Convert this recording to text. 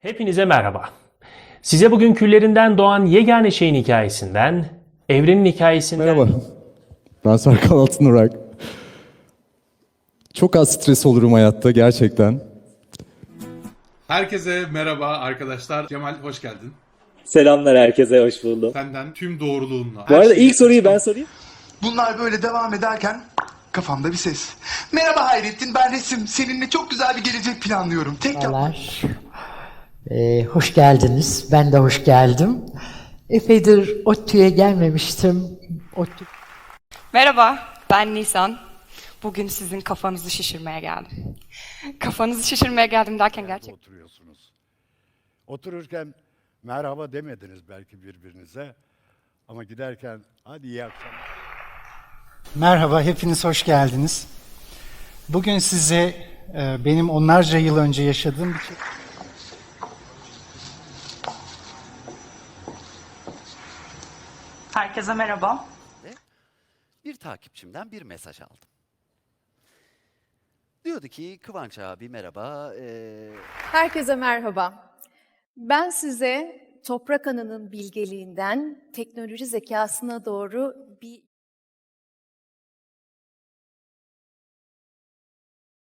Hepinize merhaba. Size bugün küllerinden doğan yegane şeyin hikayesinden, evrenin hikayesinden... Merhaba. Ben Serkan Altınurak. Çok az stres olurum hayatta gerçekten. Herkese merhaba arkadaşlar. Cemal hoş geldin. Selamlar herkese, hoş buldum. Senden tüm doğruluğunla. Bu arada ilk soruyu ben sorayım. Bunlar böyle devam ederken kafamda bir ses. Merhaba Hayrettin ben Resim. Seninle çok güzel bir gelecek planlıyorum. Tek yap. Merhabalar. Ee, hoş geldiniz. Ben de hoş geldim. Epeydir ODTÜ'ye gelmemiştim. ODTÜ Merhaba, ben Nisan. Bugün sizin kafanızı şişirmeye geldim. Kafanızı şişirmeye geldim derken gerçek. oturuyorsunuz. Otururken merhaba demediniz belki birbirinize ama giderken hadi iyi akşamlar. Merhaba, hepiniz hoş geldiniz. Bugün size e, benim onlarca yıl önce yaşadığım bir şey... Herkese merhaba. bir takipçimden bir mesaj aldım. Diyordu ki Kıvanç abi merhaba. eee, Herkese merhaba. Ben size Toprak Ana'nın bilgeliğinden teknoloji zekasına doğru bir